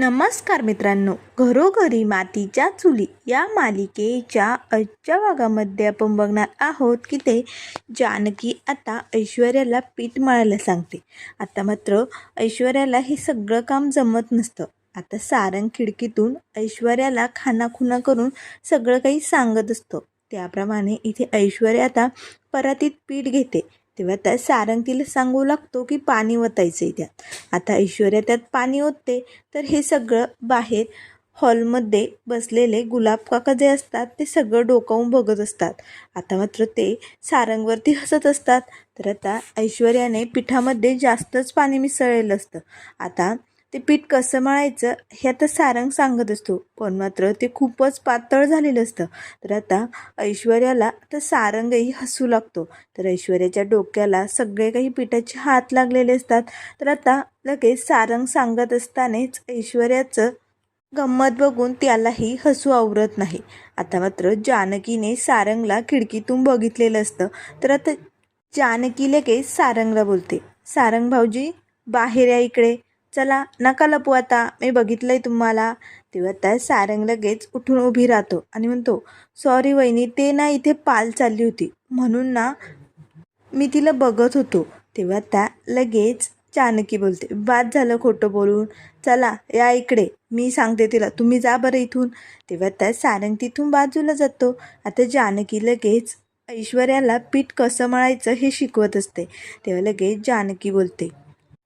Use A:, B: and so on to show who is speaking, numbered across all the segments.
A: नमस्कार मित्रांनो घरोघरी मातीच्या चुली या मालिकेच्या आजच्या भागामध्ये आपण बघणार आहोत की ते जानकी आता ऐश्वर्याला पीठ मळायला सांगते. आता मात्र ऐश्वर्याला हे सगळं काम जमत नसतं. आता सारंग खिडकीतून ऐश्वर्याला खानाखुना करून सगळं काही सांगत असतं. त्याप्रमाणे इथे ऐश्वर्या आता परातीत पीठ घेते. तेव्हा त्या सारंग तिला सांगू लागतो की पाणी ओतायचं आहे त्यात. आता ऐश्वर्या त्यात पाणी ओतते तर हे सगळं बाहेर हॉलमध्ये बसलेले गुलाब काका जे असतात ते सगळं डोकावून बघत असतात. आता मात्र ते सारंगवरती हसत असतात. तर आता ऐश्वर्याने पिठामध्ये जास्तच पाणी मिसळलेलं असतं. आता ते पीठ कसं मळायचं हे आता सारंग सांगत असतो. पण मात्र ते खूपच पातळ झालेलं असतं. तर आता ऐश्वर्याला तर सारंगही हसू लागतो. तर ऐश्वर्याच्या डोक्याला सगळे काही पिठाचे हात लागलेले असतात. तर आता लगेच सारंग सांगत असतानाच ऐश्वर्याचं गंमत बघून त्यालाही हसू आवरत नाही. आता मात्र जानकीने सारंगला खिडकीतून बघितलेलं असतं. तर आता जानकी लगेच सारंगला बोलते. सारंग भाऊजी बाहेर या इकडे. चला नका लपू आता. मी बघितलंय तुम्हाला. तेव्हा त्या सारंग लगेच उठून उभी राहतो आणि म्हणतो सॉरी वहिनी ते ना इथे पाल चालली होती. म्हणून ना मी तिला बघत होतो. तेव्हा त्या लगेच जानकी बोलते बाद झालं खोटं बोलून. चला या इकडे. मी सांगते तिला तुम्ही जा बरं इथून. तेव्हा त्या सारंग तिथून बाजूला जातो. आता जानकी लगेच ऐश्वर्याला पीठ कसं मळायचं हे शिकवत असते. तेव्हा लगेच जानकी बोलते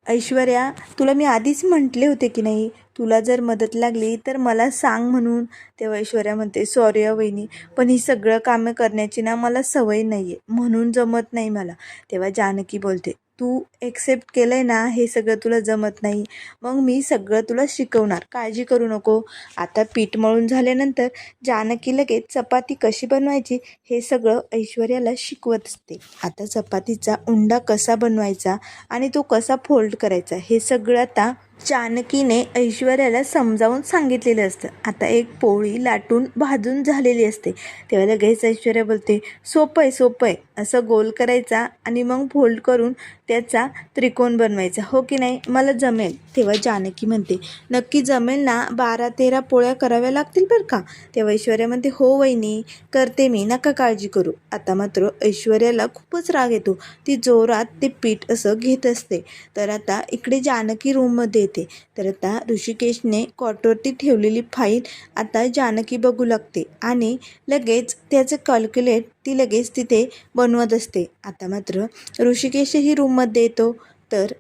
A: ऐश्वर्या तुला मी आधीच म्हटले होते की नाही? तुला जर मदत लागली तर मला सांग म्हणून. तेव्हा ऐश्वर्या म्हणते सॉरी वहिनी पण ही सगळं कामं करण्याची ना मला सवय नाही आहे म्हणून जमत नाही मला. तेव्हा जानकी बोलते तू एक्सेप्ट केलं आहे ना हे सगळं तुला जमत नाही. मग मी सगळं तुला शिकवणार. काळजी करू नको. आता पीठ मळून झाल्यानंतर जानकी लगेच चपाती कशी बनवायची हे सगळं ऐश्वर्याला शिकवत असते. आता चपातीचा उंडा कसा बनवायचा आणि तो कसा फोल्ड करायचा हे सगळं आता जानकीने ऐश्वर्याला समजावून सांगितलेलं असतं. आता एक पोळी लाटून भाजून झालेली असते. तेव्हा लगेच ऐश्वर्या बोलते सोपं आहे सोपं आहे. असं गोल करायचा आणि मग फोल्ड करून त्याचा त्रिकोण बनवायचा. हो की नाही? मला जमेल. तेव्हा जानकी म्हणते नक्की जमेल ना? बारा तेरा पोळ्या कराव्या लागतील बरं का? तेव्हा ऐश्वर्या म्हणते हो वहिनी करते मी. नका काळजी करू. आता मात्र ऐश्वर्याला खूपच राग येतो. ती जोरात ते पीठ असं घेत असते. तर आता इकडे जानकी रूममध्ये येते तर आता ऋषिकेशने कॉटवरती ठेवलेली फाईल आता जानकी बघू लागते आणि लगेच त्याचं कॅल्क्युलेट ती लगेच तिथे बनवत असते. आता मात्र ऋषिकेशही रूममध्ये येतो. तर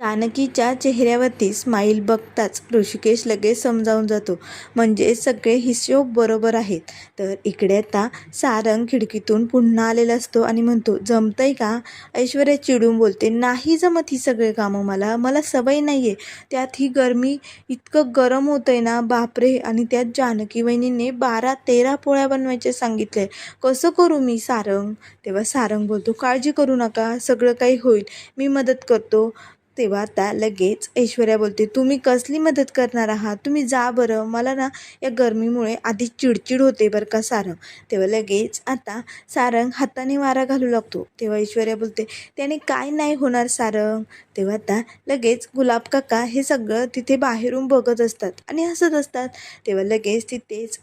A: जानकीच्या चेहऱ्यावरती स्माईल बघताच ऋषिकेश लगेच समजावून जातो. म्हणजे सगळे हिशोब बरोबर आहेत. तर इकडे आता सारंग खिडकीतून पुन्हा आलेला असतो आणि म्हणतो जमतंय का? ऐश्वर्या चिडून बोलते नाही जमत ही सगळे कामं मला. मला सवय नाही आहे त्यात ही गरमी इतकं गरम होतं आहे ना बापरे! आणि त्यात जानकी वहिनीने बारा तेरा पोळ्या बनवायचे सांगितले कसं करू मी सारंग? तेव्हा सारंग बोलतो काळजी करू नका. सगळं काही होईल. मी मदत करतो. तेव्हा आता लगेच ऐश्वर्या बोलते तुम्ही कसली मदत करणार आहात? तुम्ही जा बरं. मला ना या गरमीमुळे आधी चिडचिड होते बरं का सारंग. तेव्हा लगेच आता सारंग हाताने वारा घालू लागतो. तेव्हा ऐश्वर्या बोलते त्याने काय नाही होणार सारंग. तेव्हा आता लगेच गुलाब काका हे सगळं तिथे बाहेरून बघत असतात आणि हसत असतात. तेव्हा लगेच तिथेच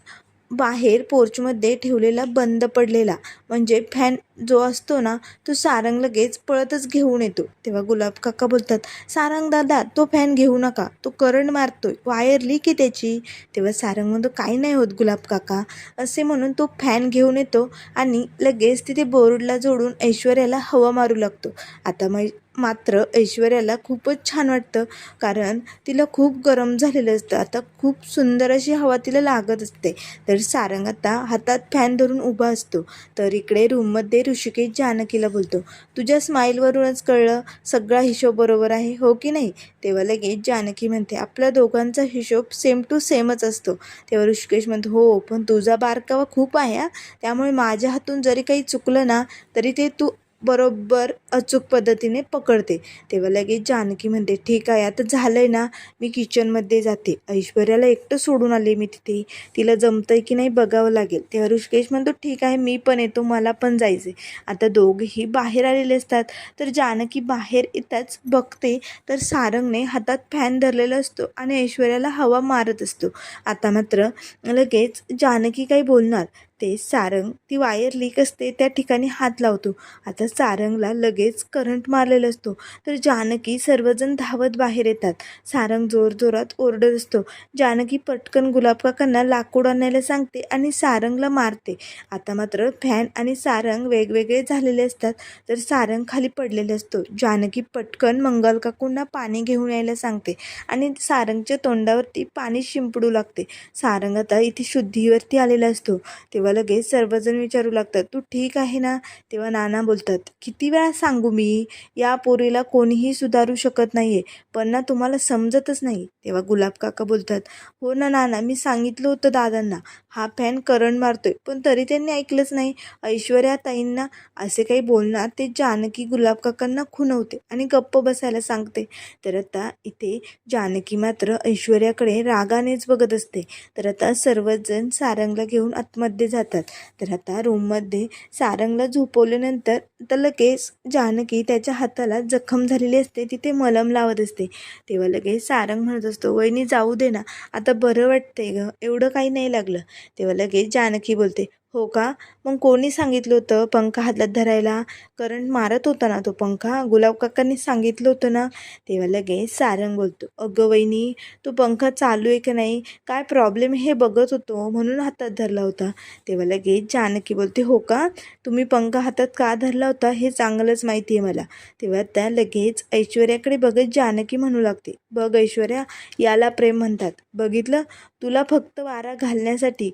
A: बाहेर पोर्चमध्ये ठेवलेला बंद पडलेला. म्हणजे फॅन जो असतो ना तो सारंग लगेच पळतच घेऊन येतो. तेव्हा गुलाब काका बोलतात सारंग दादा तो फॅन घेऊ नका. तो करंट मारतोय. वायर लीक आहे त्याची. तेव्हा सारंग म्हणतो काही नाही होत गुलाब काका. असे म्हणून तो फॅन घेऊन येतो आणि लगेच तिथे बोर्डला जोडून ऐश्वर्याला हवा मारू लागतो. आता मग मात्र ऐश्वर्याला खूपच छान वाटतं. कारण तिला खूप गरम झालेलं असतं. आता खूप सुंदर अशी हवा तिला लागत असते. तर सारंग आता हातात फॅन धरून उभा असतो. तर इकडे रूममध्ये ऋषिकेश जानकीला बोलतो तुझ्या स्माईलवरूनच कळलं सगळा हिशोब बरोबर आहे हो की नाही? तेव्हा लगेच जानकी म्हणते आपल्या दोघांचा हिशोब सेम टू सेमच असतो. तेव्हा ऋषिकेश म्हणतो हो पण तुझा बारकावा खूप आहे हा. त्यामुळे माझ्या हातून जरी काही चुकलं ना तरी ते तू बरोबर अचूक पद्धतीने पकडते. तेव्हा लगेच जानकी म्हणते ठीक आहे आता झालं आहे ना मी किचनमध्ये जाते. ऐश्वर्याला एकटं सोडून आले मी तिथे. तिला जमतंय की नाही बघावं लागेल. तेव्हा ऋषिकेश म्हणतो ठीक आहे मी पण येतो मला पण जायचे आता दोघेही बाहेर आलेले असतात. तर जानकी बाहेर येताच बघते तर सारंगने हातात फॅन धरलेला असतो आणि ऐश्वर्याला हवा मारत असतो. आता मात्र लगेच जानकी काही बोलणार. ते सारंग ती वायर लीक असते त्या ठिकाणी हात लावतो. आता सारंगला लगेच करंट मारलेला असतो तर जानकी सर्वजण धावत बाहेर येतात. सारंग जोरजोरात ओरडत असतो. जानकी पटकन गुलाबकाकांना लाकूड आणायला सांगते आणि सारंगला मारते. आता मात्र फॅन आणि सारंग वेगवेगळे झालेले असतात तर सारंग खाली पडलेले असतो. जानकी पटकन मंगल काकूंना पाणी घेऊन यायला सांगते आणि सारंगच्या तोंडावरती पाणी शिंपडू लागते. सारंग आता इथे शुद्धीवरती आलेला असतो. तेव्हा लगेच सर्वजण विचारू लागतात तू ठीक आहे ना? तेव्हा नाना बोलतात किती वेळा सांगू मी? या पोरीला कोणीही सुधारू शकत नाही आहे पण ना तुम्हाला समजतच नाही. तेव्हा गुलाब काका बोलतात हो ना नाना मी सांगितलं होतं दादांना हा फॅन करंट मारतोय पण तरी त्यांनी ऐकलंच नाही. ऐश्वर्या ताईंना असे काही बोलणार ते जानकी गुलाब काकांना खुनवते आणि गप्प बसायला सांगते. तर आता इथे जानकी मात्र ऐश्वर्याकडे रागानेच बघत असते. तर आता सर्वजण सारंगला घेऊन आतमध्ये जातात. तर आता रूममध्ये सारंगला झोपवल्यानंतर आता लगेच जानकी त्याच्या हाताला जखम झालेली असते. तिथे मलम लावत असते. तेव्हा लगेच सारंग म्हणत असतो वहिनी जाऊ दे ना. आता बरं वाटतंय गं. एवढं काही नाही लागलं. तेव्हा लगेच जानकी बोलते हो का? मग कोणी सांगितलं होतं पंखा हातात धरायला? करंट मारत होता ना तो पंखा. गुलाब काकांनी सांगितलं होतं ना? तेव्हा लगेच सारंग बोलतो अगं वहिनी तो पंखा चालू आहे का नाही? काय प्रॉब्लेम हे बघत होतो म्हणून हातात धरला होता. तेव्हा लगेच जानकी बोलते हो का? तुम्ही पंखा हातात का धरला होता? हे चांगलंच माहिती आहे मला. तेव्हा त्या लगेच ऐश्वर्याकडे बघत जानकी म्हणू लागते बघ ऐश्वर्या याला प्रेम म्हणतात. बघितलं? तुला फक्त वारा घालण्यासाठी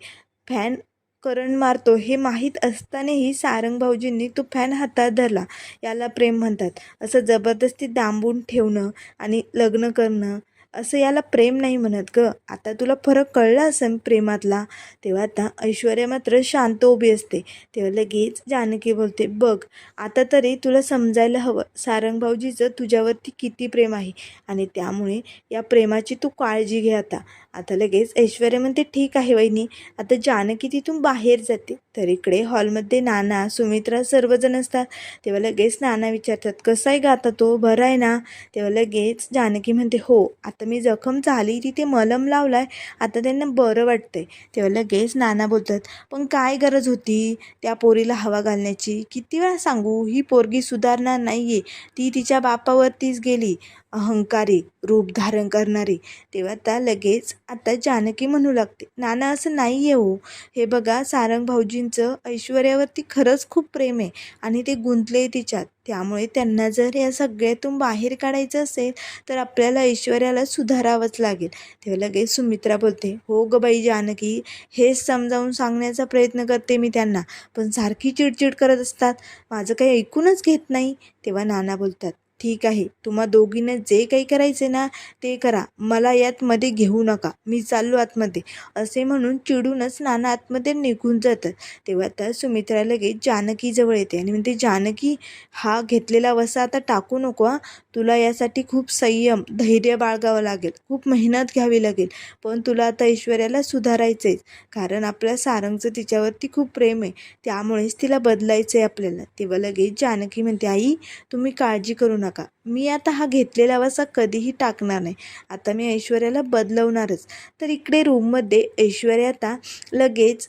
A: फॅन करण मारतो. हे माहीत असतानाही सारंग भाऊजींनी तो फॅन हातात धरला. याला प्रेम म्हणतात. असं जबरदस्ती दांबून ठेवणं आणि लग्न करणं असं याला प्रेम नाही म्हणत ग. आता तुला फरक कळला असेल प्रेमातला तेव्हा आता ऐश्वर्या मात्र शांत उभी असते. तेव्हा लगेच जानकी बोलते बघ आता तरी तुला समजायला हवं. सारंग भाऊजीचं तुझ्यावरती किती प्रेम आहे आणि त्यामुळे या प्रेमाची तू काळजी घे आता. आता लगेच ऐश्वर्या म्हणते ठीक आहे वहिनी आता जानकी तिथून बाहेर जाते. तर इकडे हॉलमध्ये नाना सुमित्रा सर्वजण असतात. तेव्हा लगेच नाना विचारतात कसा आहे गाता तो? बरा आहे ना? तेव्हा लगेच जानकी म्हणते हो आता तर मी जखम झाली तिथे मलम लावलाय आता त्यांना बरं वाटतंय. तेव्हा लगेच नाना बोलतात पण काय गरज होती त्या पोरीला हवा घालण्याची? किती वेळा सांगू? ही पोरगी सुधारणार नाही आहे ती तिच्या बापावरतीच गेली अहंकारी रूप धारण करणारी. तेव्हा त्या लगेच आता जानकी म्हणू लागते नाना असं नाही आहे हो. हे बघा सारंग भाऊजींचं ऐश्वर्यावरती खरंच खूप प्रेम आहे आणि ते गुंतले तिच्यात. त्यामुळे त्यांना जर या सगळ्यातून बाहेर काढायचं असेल तर आपल्याला ऐश्वर्याला सुधारावंच लागेल. तेव्हा लगेच सुमित्रा बोलते हो ग बाई जानकी हेच समजावून सांगण्याचा प्रयत्न करते मी त्यांना पण सारखी चिडचिड करत असतात. माझं काही ऐकूनच घेत नाही. तेव्हा नाना बोलतात ठीक आहे तुम्हा दोघींना जे काही करायचे ना ते करा. मला यात मध्ये घेऊ नका. मी चाललो आतमध्ये. असे म्हणून चिडूनच नाना आतमध्ये निघून जातात. तेव्हा त्या सुमित्रा लगेच जानकीजवळ येते आणि म्हणते जानकी हा घेतलेला वसा आता टाकू नको हा. तुला यासाठी खूप संयम धैर्य बाळगावं लागेल. खूप मेहनत घ्यावी लागेल. पण तुला आता ऐश्वर्याला सुधारायचं आहे कारण आपल्या सारंगचं तिच्यावरती खूप प्रेम आहे. त्यामुळेच तिला बदलायचं आहे आपल्याला. तेव्हा लगेच जानकी म्हणते आई तुम्ही काळजी करू नका. मी आता हा घेतलेला वसा कधीही टाकणार नाही. आता मी ऐश्वर्याला बदलवणारच. तर इकडे रूममध्ये ऐश्वर्या आता लगेच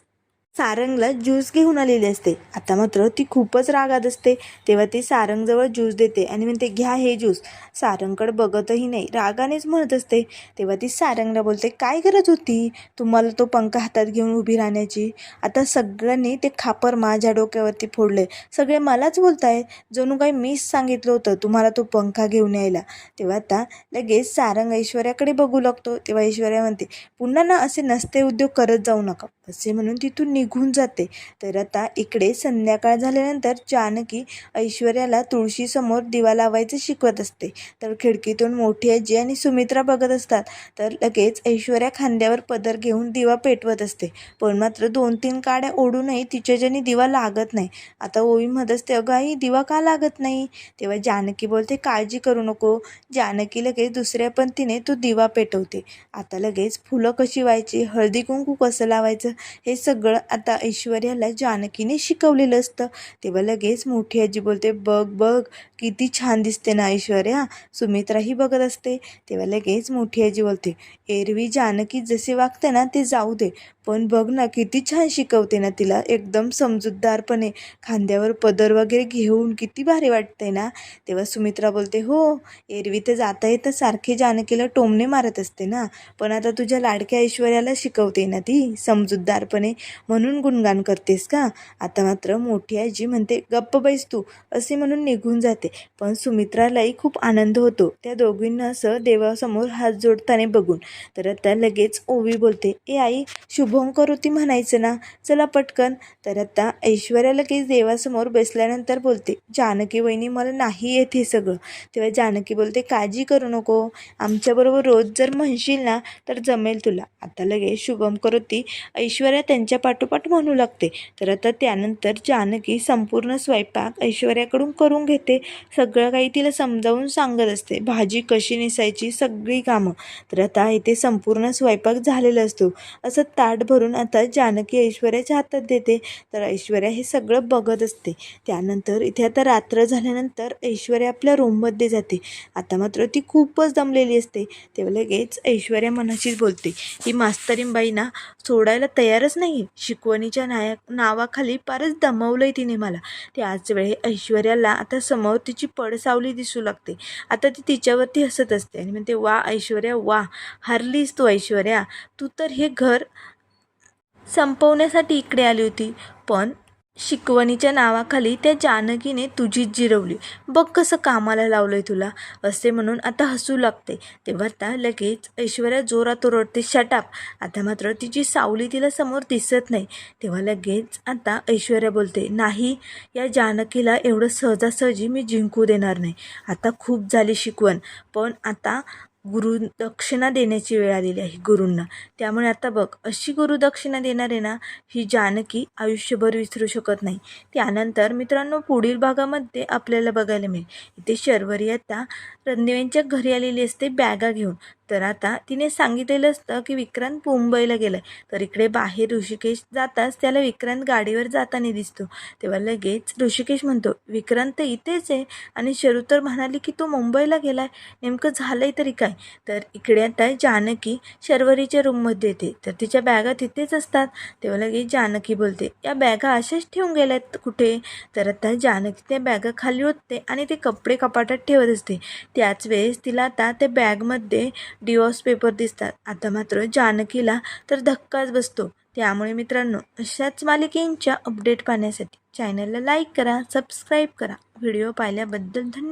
A: सारंगला ज्यूस घेऊन आलेली असते. आता मात्र ती खूपच रागात असते. तेव्हा ती सारंगजवळ ज्यूस देते आणि म्हणते घ्या हे ज्यूस. सारंगकडे बघतही नाही रागानेच म्हणत असते. तेव्हा ती सारंगला बोलते काय गरज होती? तुम्हाला तो पंखा हातात घेऊन उभी राहण्याची? आता सगळ्यांनी ते खापर माझ्या डोक्यावरती फोडले सगळे मलाच बोलताय. जणू काही मीच सांगितलं होतं तुम्हाला तो पंखा घेऊन यायला. तेव्हा आता लगेच सारंग ऐश्वर्याकडे बघू लागतो. तेव्हा ऐश्वर्या म्हणते पुन्हा ना असे नसते उद्योग करत जाऊ नका. असे म्हणून तिथून निघून जाते. तर आता इकडे संध्याकाळ झाल्यानंतर जानकी ऐश्वर्याला तुळशीसमोर दिवा लावायचं शिकवत असते. तर खिडकीतून मोठी आजी आणि सुमित्रा बघत असतात. तर लगेच ऐश्वर्या खांद्यावर पदर घेऊन दिवा पेटवत असते. पण मात्र दोन तीन काड्या ओढूनही तिच्याच्याने दिवा लागत नाही. आता ओवीमध्येच असते अगं आई दिवा का लागत नाही? तेव्हा जानकी बोलते काळजी करू नको. जानकी लगेच दुसऱ्या पंथीने तो दिवा पेटवते. आता लगेच फुलं कशी व्हायची? हळदी कुंकू कसं लावायचं? हे सगळं आता ऐश्वर्याला जानकीने शिकवलेलं असतं. तेव्हा लगेच मोठी आजी बोलते बघ बघ किती छान दिसते ना ऐश्वर्या. सुमित्राही बघत असते. तेव्हा लगेच मोठी आजी बोलते एरवी जानकी जसे वागते ना ते जाऊ दे. पण बघ ना किती छान शिकवते ना तिला. एकदम समजूतदारपणे खांद्यावर पदर वगैरे घेऊन किती भारी वाटते ना. तेव्हा सुमित्रा बोलते हो एरवी तर जाता येतं सारखे जानकीला टोमणे मारत असते ना. पण आता तुझ्या लाडक्या ऐश्वर्याला शिकवते ना ती उद्दारपणे म्हणून गुणगान करतेस का? आता मात्र मोठी आजी म्हणते गप्प बैस तू असे म्हणून निघून जाते. पण सुमित्रालाही खूप आनंद होतो. त्या दोघींना असं देवासमोर हात जोडताना बघून. तर आता लगेच ओवी बोलते ए आई शुभम करोती म्हणायचं ना? चला पटकन. तर आता ऐश्वर्या लगेच देवासमोर बसल्यानंतर बोलते जानकी वहिनी मला नाही येत हे सगळं. तेव्हा जानकी बोलते काळजी करू नको. आमच्याबरोबर रोज जर म्हणशील ना तर जमेल तुला. आता लगेच शुभम करोती ऐश्वर्या त्यांच्या पाठोपाठ म्हणू लागते. तर आता त्यानंतर जानकी संपूर्ण स्वयंपाक ऐश्वर्याकडून करून घेते. सगळं काही तिला समजावून सांगत असते. भाजी कशी नेसायची सगळी कामं. तर आता इथे संपूर्ण स्वयंपाक झालेला असतो. असं ताट भरून आता जानकी ऐश्वर्याच्या हातात देते. तर ऐश्वर्या हे सगळं बघत असते. त्यानंतर इथे आता रात्र झाल्यानंतर ऐश्वर्या आपल्या रूममध्ये जाते. आता मात्र ती खूपच दमलेली असते. तेव्हा लगेच ऐश्वर्या मनाशीच बोलते. ही मास्तरीनबाई ना सोडायला तयारच नाही. शिकवणीच्या नाया नावाखाली फारच दमवलं आहे तिने मला. त्याच वेळी ऐश्वर्याला आता समोर तिची पडसावली दिसू लागते. आता ती तिच्यावरती हसत असते आणि म्हणते वा ऐश्वर्या वा हरलीस तू ऐश्वर्या. तू तर हे घर संपवण्यासाठी इकडे आली होती. पण शिकवणीच्या नावाखाली त्या जानकीने तुझीच जिरवली. बघ कसं कामाला लावलं आहे तुला. असे म्हणून आता हसू लागते. तेव्हा आता लगेच ऐश्वर्या जोरात ओरडते शटाप आता मात्र तिची सावली तिला समोर दिसत नाही. तेव्हा लगेच आता ऐश्वर्या बोलते नाही या जानकीला एवढं सहजासहजी मी जिंकू देणार नाही. आता खूप झाली शिकवण. पण आता गुरु दक्षिणा देण्याची वेळ आलेली आहे गुरूंना. त्यामुळे आता बघ अशी गुरुदक्षिणा देणार आहे ना ही जानकी आयुष्यभर विसरू शकत नाही. त्यानंतर मित्रांनो पुढील भागामध्ये आपल्याला बघायला मिळेल. इथे शर्वरी आता रणदेवींच्या घरी आलेली असते बॅगा घेऊन. तर आता तिने सांगितलेलं असतं की विक्रांत मुंबईला गेला आहे तर इकडे बाहेर ऋषिकेश जाताच त्याला विक्रांत गाडीवर जाताना दिसतो. तेव्हा लगेच ऋषिकेश म्हणतो विक्रांत इथेच आहे. आणि शरू तर म्हणाली की तो मुंबईला गेला आहे नेमकं झालं आहे तरी काय? तर इकडे आता जानकी शर्वरीच्या रूममध्ये येते. तर तिच्या बॅगा तिथेच असतात. तेव्हा लगेच जानकी बोलते या बॅगा अशाच ठेवून गेल्यात कुठे? तर आता जानकी त्या बॅगा खाली होते आणि ते कपडे कपाटात ठेवत असते. त्याच वेळेस तिला आता त्या बॅगमध्ये डिवॉर्स पेपर दिसतात. आता मात्र जानकीला तर धक्काच बसतो. त्यामुळे मित्रांनो अशाच मालिकेंच्या अपडेट पाहण्यासाठी चॅनलला लाईक करा सबस्क्राईब करा. व्हिडिओ पाहिल्याबद्दल धन्यवाद.